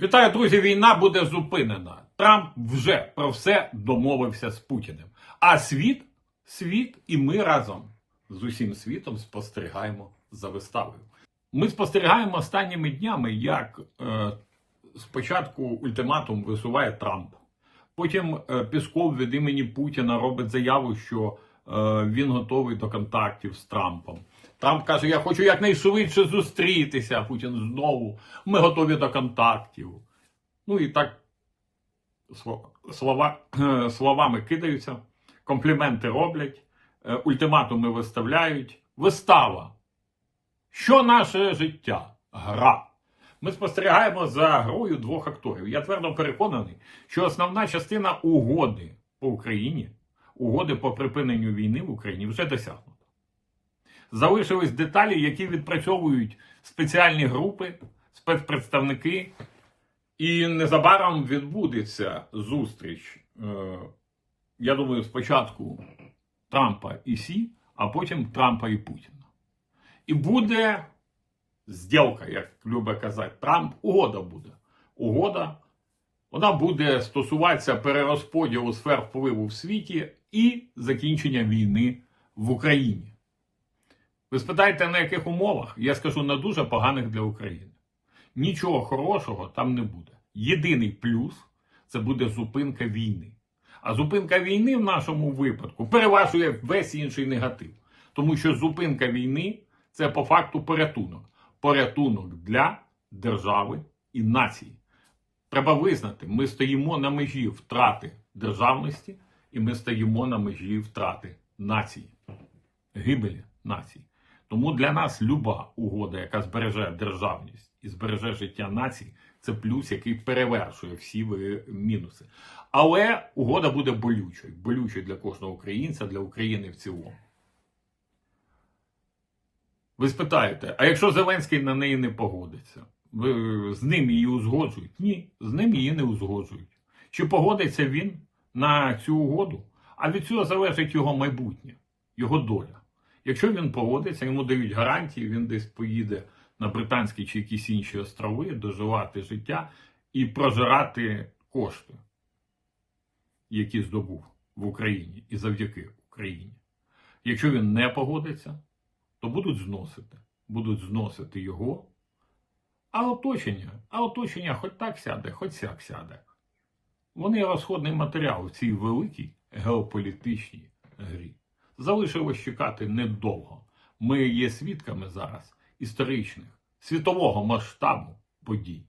Вітаю, друзі! Війна буде зупинена. Трамп вже про все домовився з Путіним. А світ, світ і ми разом з усім світом спостерігаємо за виставою. Ми спостерігаємо останніми днями, як е, спочатку ультиматум висуває Трамп. Потім е, Пісков від імені Путіна робить заяву, що він готовий до контактів з Трампом. Трамп каже: Я хочу якнайшвидше зустрітися. Путін знову. Ми готові до контактів. Ну і так слова, слова, е, словами кидаються, компліменти роблять, е, ультиматуми виставляють. Вистава. Що наше життя? Гра. Ми спостерігаємо за грою двох акторів. Я твердо переконаний, що основна частина угоди по Україні, угоди по припиненню війни в Україні вже досягнута. Залишились деталі, які відпрацьовують спеціальні групи, спецпредставники, і незабаром відбудеться зустріч. е, Я думаю, спочатку Трампа і Сі, а потім Трампа і Путіна. І буде зділка, як любить казати Трамп, угода буде. Угода, вона буде стосуватися перерозподілу сфер впливу в світі і закінчення війни в Україні. Ви спитаєте, на яких умовах? Я скажу на дуже поганих для України. Нічого хорошого там не буде. Єдиний плюс це буде зупинка війни. А зупинка війни в нашому випадку переважує весь інший негатив. Тому що зупинка війни це по факту порятунок. Порятунок для держави і нації. Треба визнати, ми стоїмо на межі втрати державності, і ми стоїмо на межі втрати нації, гибелі нації. Тому для нас люба угода, яка збереже державність і збереже життя нації, це плюс, який перевершує всі мінуси. Але угода буде болючою, болючою для кожного українця, для України в цілому. Ви спитаєте, а якщо Зеленський на неї не погодиться, з ним її узгоджують? Ні, з ним її не узгоджують. Чи погодиться він на цю угоду? А від цього залежить його майбутнє, його доля. Якщо він погодиться, йому дають гарантії, він десь поїде на британські чи якісь інші острови, доживати життя і прожирати кошти, які здобув в Україні і завдяки Україні. Якщо він не погодиться, то будуть зносити. Будуть зносити його. А оточення, а оточення хоч так сяде, хоч сяк сяде. Вони розходний матеріал в цій великій геополітичній грі. Залишилось чекати недовго. Ми є свідками зараз історичних, світового масштабу подій.